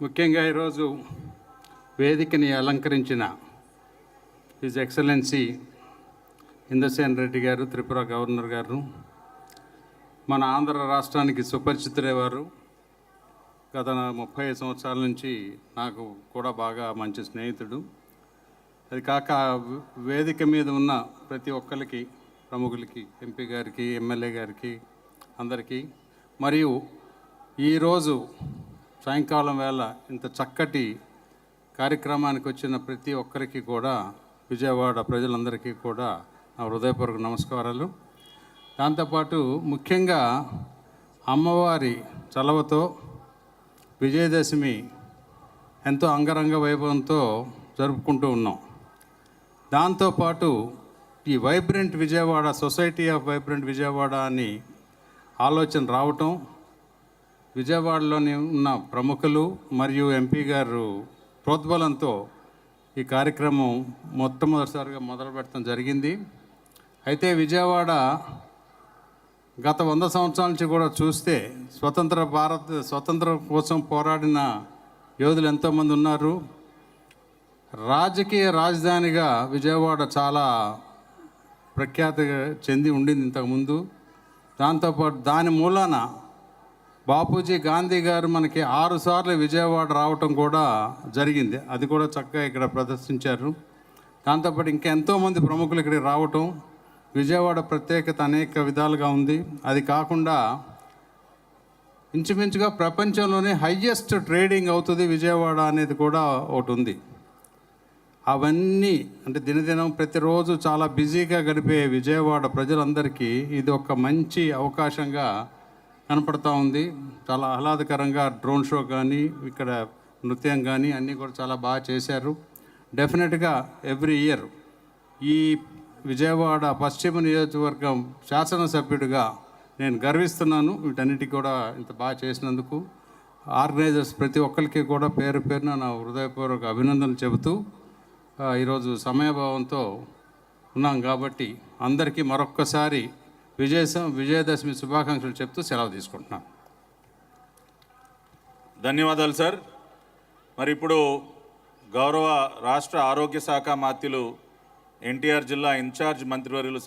ముఖ్యంగా ఈరోజు వేదికని అలంకరించిన హిజ్ ఎక్సలెన్సీ ఇందసేన్ రెడ్డి గారు త్రిపుర గవర్నర్ గారు మన ఆంధ్ర రాష్ట్రానికి సుపరిచితులే గత ముప్పై సంవత్సరాల నుంచి నాకు కూడా బాగా మంచి స్నేహితుడు. అది కాక వేదిక మీద ఉన్న ప్రతి ఒక్కరికి ప్రముఖులకి ఎంపీ గారికి ఎమ్మెల్యే గారికి అందరికీ మరియు ఈరోజు సాయంకాలం వేళ ఇంత చక్కటి కార్యక్రమానికి వచ్చిన ప్రతి ఒక్కరికి కూడా విజయవాడ ప్రజలందరికీ కూడా నా హృదయపూర్వక నమస్కారాలు. దాంతోపాటు ముఖ్యంగా అమ్మవారి చలవతో విజయదశమి ఎంతో అంగరంగ వైభవంతో జరుపుకుంటూ ఉన్నాం. దాంతోపాటు ఈ vibrant Vijayawada society of vibrant Vijayawada అని ఆలోచన రావటం విజయవాడలోని ఉన్న ప్రముఖులు మరియు ఎంపీ గారు ప్రోద్బలంతో ఈ కార్యక్రమం మొట్టమొదటిసారిగా మొదలు పెట్టడం జరిగింది. అయితే విజయవాడ గత వంద సంవత్సరాల నుంచి కూడా చూస్తే స్వతంత్ర భారత్ స్వతంత్రం కోసం పోరాడిన యోధులు ఎంతోమంది ఉన్నారు. రాజకీయ రాజధానిగా విజయవాడ చాలా ప్రఖ్యాతి చెంది ఉండింది ఇంతకుముందు. దాంతోపాటు దాని మూలాన బాపూజీ గాంధీ గారు మనకి ఆరు సార్లు విజయవాడ రావటం కూడా జరిగింది. అది కూడా చక్కగా ఇక్కడ ప్రదర్శించారు. దాంతోపాటు ఇంకా ఎంతోమంది ప్రముఖులు ఇక్కడికి రావటం విజయవాడ ప్రత్యేకత అనేక విధాలుగా ఉంది. అది కాకుండా ఇంచుమించుగా ప్రపంచంలోనే హయ్యెస్ట్ ట్రేడింగ్ అవుతుంది విజయవాడ అనేది కూడా ఒకటి ఉంది. అవన్నీ అంటే దినదినం ప్రతిరోజు చాలా బిజీగా గడిపే విజయవాడ ప్రజలందరికీ ఇది ఒక మంచి అవకాశంగా కనపడతా ఉంది. చాలా ఆహ్లాదకరంగా డ్రోన్ షో కానీ ఇక్కడ నృత్యం కానీ అన్నీ కూడా చాలా బాగా చేశారు. డెఫినెట్గా ఎవ్రీ ఇయర్ ఈ విజయవాడ పశ్చిమ నియోజకవర్గం శాసనసభ్యుడిగా నేను గర్విస్తున్నాను. వీటన్నిటికీ కూడా ఇంత బాగా చేసినందుకు ఆర్గనైజర్స్ ప్రతి ఒక్కరికి కూడా పేరు పేరున నా హృదయపూర్వక అభినందనలు చెబుతూ ఈరోజు సమయభావంతో ఉన్నాం కాబట్టి అందరికీ మరొక్కసారి విజయ విజయదశమి శుభాకాంక్షలు చెప్తూ సెలవు తీసుకుంటున్నాను ధన్యవాదాలు సార్. మరి ఇప్పుడు గౌరవ రాష్ట్ర ఆరోగ్య శాఖ మాత్యులు ఎన్టీఆర్ జిల్లా ఇన్ఛార్జ్ మంత్రివర్యులు